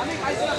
আমি খাইছিলাম।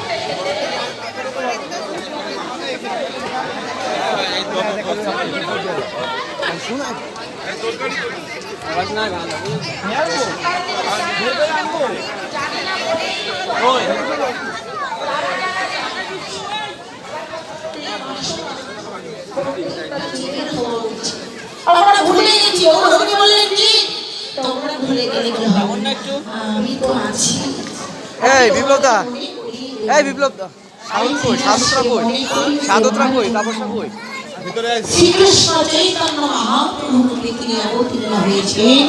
আমরা ভুলে গেছি ও রবি বললেন কি? তোমরা ভুলে গেলে কি হবে? আমি তো আছি। এই বিপ্লবদা। এই বিপ্লবদা সাধু কই? সাধুত্রা কই? সাধুত্রা কই? তাপসরা কই শ্রীকৃষ্ণ চৈতন্য তিনি অবতীর্ণ হয়েছেন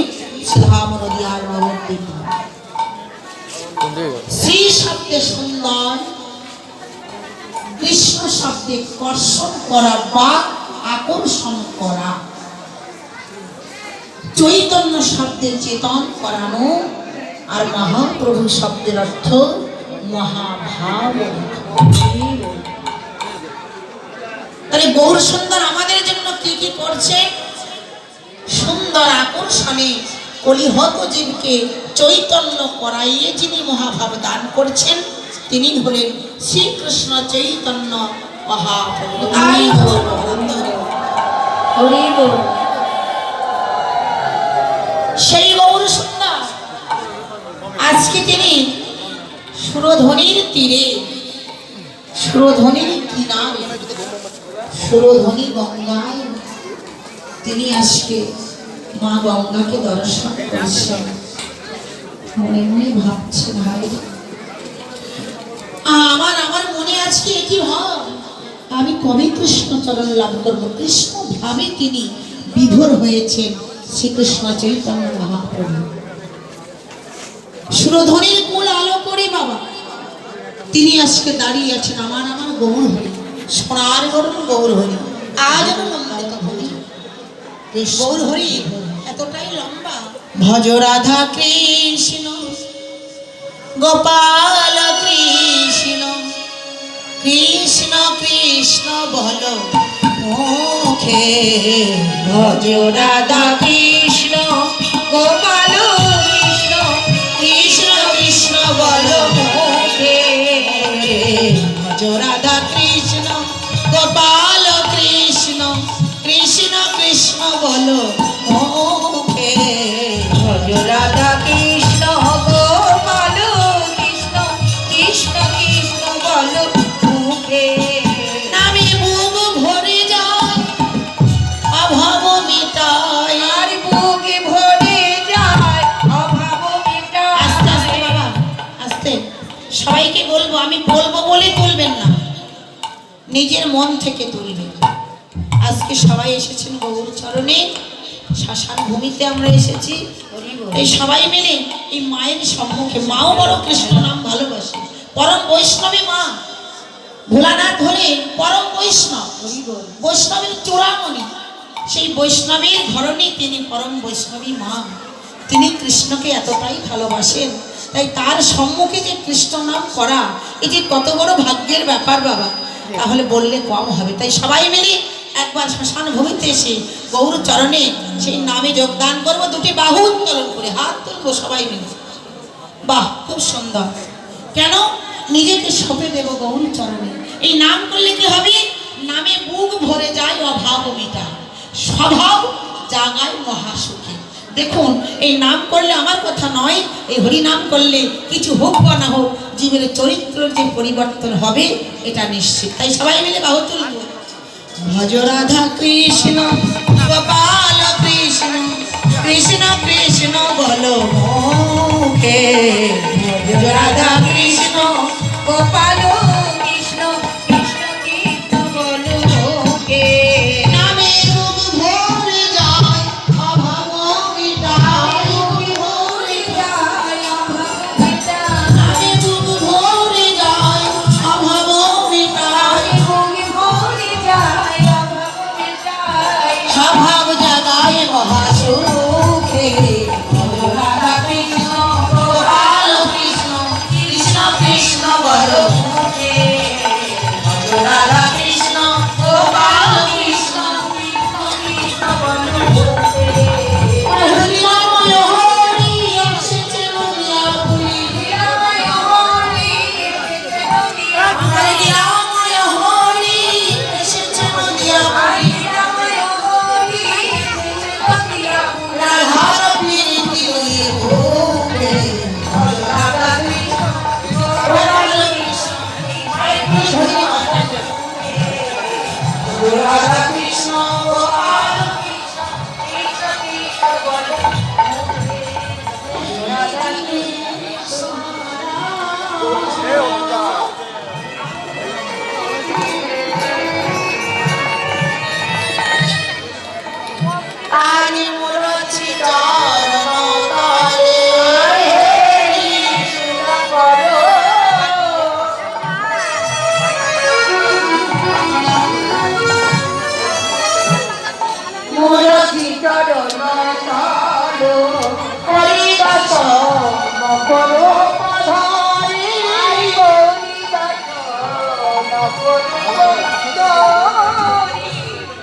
শ্রী শব্দে সুন্দর কৃষ্ণ শব্দে কর্ষণ করা বা আকর্ষণ করা চৈতন্য শব্দের চেতন করানো আর মহাপ্রভু শব্দের অর্থ মহাভাব তাহলে গৌর সুন্দর আমাদের জন্য কি কি করছে? সুন্দর আকর্ষণে কলিহত জীবকে চৈতন্য করাইয়ে যিনি মহাভাব দান করছেন তিনি হলেন শ্রীকৃষ্ণ চৈতন্য মহাপ্রভু। তাই। সেই গৌর সুন্দর। আজকে তিনি সুরধ্বনির তীরে। সুরধ্বনির কিনারে। সুরধ্বনি গঙ্গায় তিনি আজকে মা গঙ্গাকে দর্শন করছেন। মনে মনে ভাবছে, ভাই, আমার আমার মনে আজকে কি ভাব। আমি কবে কৃষ্ণ চরণ লাভ করব? কৃষ্ণ ভাবে তিনি বিভোর হয়েছেন শ্রীকৃষ্ণ চৈতন্য মহাপ্রভু। সুরধ্বনির কুল আলো করে বাবা। তিনি আজকে দাঁড়িয়ে আছেন, আমার আমার গৌর হরি সোনার গরম গৌর হরি আজ হরি গৌর হরি, এতটাই লম্বা। ভজ রাধা কৃষ্ণ, গোপাল কৃষ্ণ কৃষ্ণ কৃষ্ণ বল মুখে। ভজ রাধা কৃষ্ণ। নিজের মন থেকে তুলবে। আজকে সবাই এসেছেন গৌর চরণে। শ্মশান ভূমিতে আমরা এসেছি। এই সবাই মিলে এই মায়ের সম্মুখে, মাও বড় কৃষ্ণ নাম ভালোবাসে। পরম বৈষ্ণবী মা। ভোলানাথ হলেন পরম বৈষ্ণব। বৈষ্ণবের চূড়ামণি। সেই বৈষ্ণবের ধরনে তিনি পরম বৈষ্ণবী মা। তিনি কৃষ্ণকে এতটাই ভালোবাসেন। তাই তার সম্মুখে যে কৃষ্ণ নাম করা এটি কত বড় ভাগ্যের ব্যাপার বাবা। তাহলে বললে কম হবে। তাই সবাই মিলে একবার শ্মশান ভূমিতে এসে গৌর চরণে সেই নামে যোগদান করব। দুটি বাহু উত্তোলন করে হাত তুলবো সবাই মিলে। বাহ, খুব সুন্দর। কেন? নিজেকে সঁপে দেব গৌর চরণে। এই নাম করলে কি হবে? নামে বুক ভরে যায় অভাব মিটা স্বভাব জাগায় মহাসুখী। দেখুন, এই নাম করলে আমার কথা নয়, এই হরি নাম করলে কিছু হোক বা না হোক জীবনের চরিত্রের যে পরিবর্তন হবে, এটা নিশ্চিত। তাই সবাই মিলে বাহু তুলব। ভজ রাধা কৃষ্ণ, গোপাল কৃষ্ণ কৃষ্ণ কৃষ্ণ বল মুখে ভজ রাধা কৃষ্ণ, গোপাল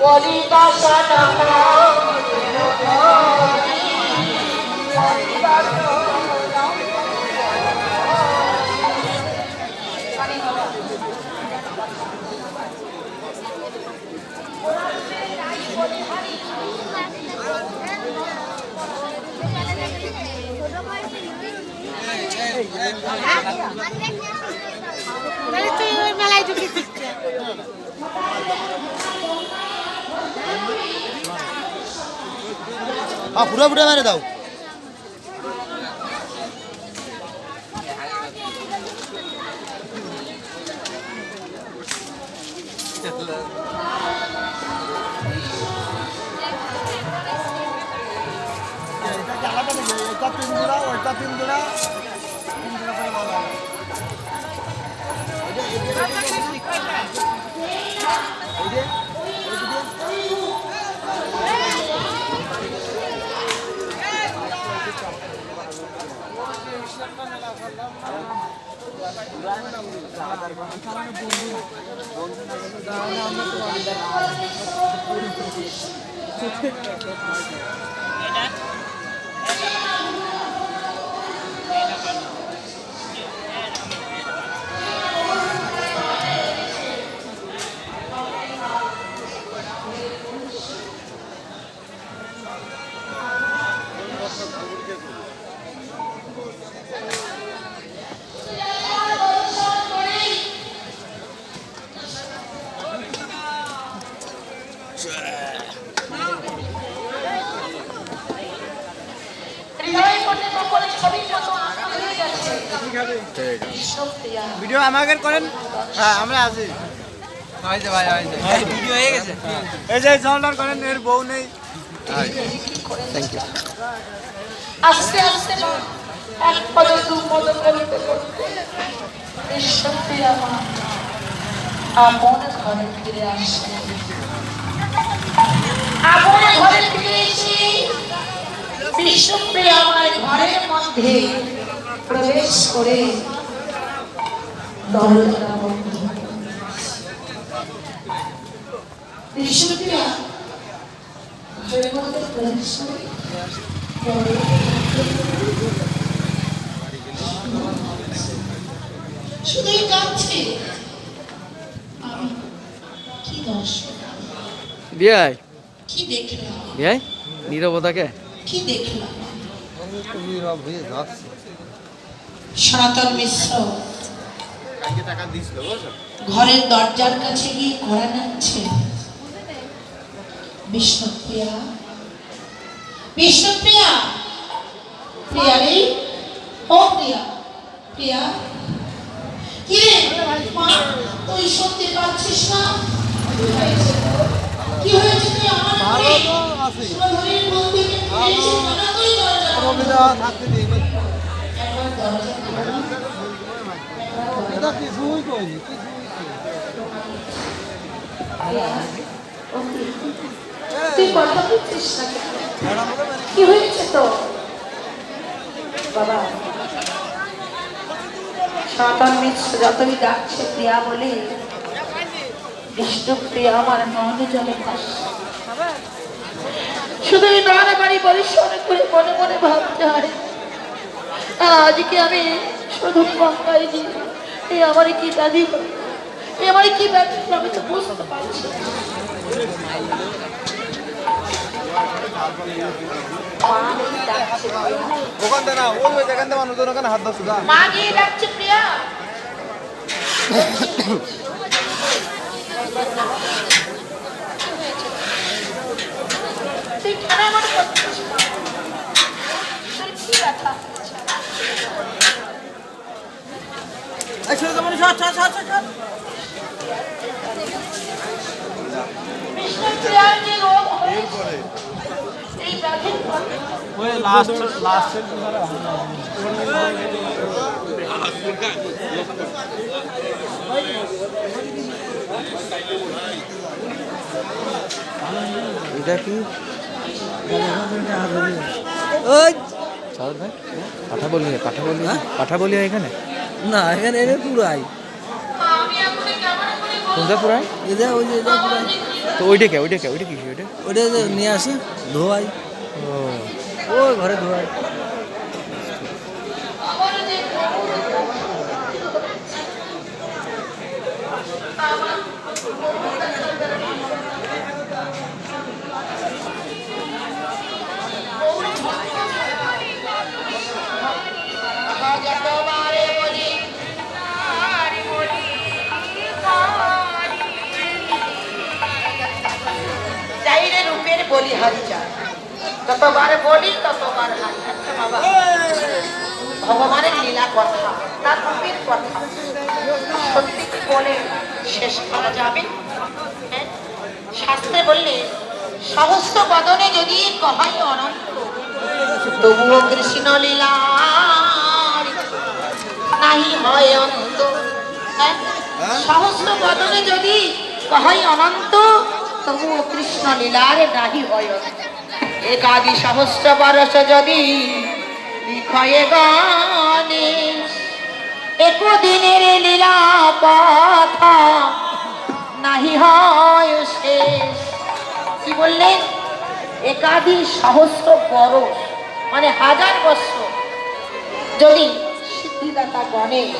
হরিদাস তাহলে তুই ওই মেলায় ঢুকেছিস হ্যাঁ পুরো পুরো মেরে দাও। আমরা ভিডিও আমাকে করেন? হ্যাঁ আমরা আছি। ভিডিও হয়ে গেছে? এই যে জলদার করেন এর বউ নেই। থ্যাংক ইউ আস্তে আস্তে এক পদ দু পদ করিতে। করিতে নিঃশব্দে আমার আপন ঘরে ফিরে আসে আপন ঘরে ফিরে এসে বিশ্বপ্রিয়া আমার ঘরের প্রবেশ করে দরজা বন্ধ বিশ্বপ্রিয়া ঘরের মধ্যে প্রবেশ করে শুধুই কাঁদছে। কি দর্শন বিয়াই। কি দেখলাম? বিয়াই? নীরবতাকে? কি দেখলাম? সনাতন মিশ্র। ঘরের দরজার কাছে গিয়ে কড়া নাচ্ছে। বিষ্ণুপ্রিয়া। বিষ্ণুপ্রিয়া! প্রিয়া রে। ও প্রিয়া। প্রিয়া। কি রে? মা, তুই শুনতে পাচ্ছিস না? কি হয়েছে? কেন তুই দরজা বন্ধ থাকতে দিই। এটা কিছুই কইনি কি হয়েছে তো? বাবা। মিশ্র যতই ডাকছে, প্রিয়া বলে, বিষ্ণু প্রিয়া, আমার ননে জলে ভাসছে। শুধু এই নানা বাড়ি পরিশ্রম করে মনে মনে ভাবতে হয়। আজকে আমি শুধু গঙ্গায় যে এ আমার কি দাদি এ আমার কি ব্যাধি আমি তো বুঝতে পারছি ওখান না প্রিয়া। তুই কেন এমন করছিস? তোর কি ব্যথা? লাস্ট লাস্ট এটা কি? ওই সাউদ ভাই পাঠা বলি পাঠা বলি পাঠা বলি এখানে না এখানে এনে পুরাই? কোনটা পুরাই এটা ওইটা কে ওইটা কে ওইটা কি ওইটা ওইটা নিয়ে আসি ধোয়াই ও, ওই ঘরে ধোয়াই যতবার বলি ততবার আচ্ছা ভগবানের লীলা কথা, তার রূপের কথা। সত্যি কি বলে শেষ করা যাবে? হ্যাঁ? শাস্ত্রে বললে, সমস্ত বদনে যদি কহাই অনন্ত, তবুও কৃষ্ণ লীলা নাহি হয় অন্ত হ্যাঁ? সমস্ত বদনে যদি কহাই অনন্ত, তবুও কৃষ্ণ লীলার নাহি হয় অন্ত একাদি সহস্র বরস যদি লিখয়ে গানে। একদিনের লীলা নাহি হয় শেষ। কি বললেন? একাদি সহস্র বরস মানে হাজার বছর যদি সিদ্ধিদাতা গণেশ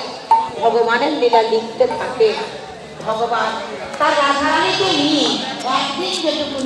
ভগবানের লীলা লিখতে থাকে, ভগবান তার রাধারানীকে নিয়ে একদিন যেটুকু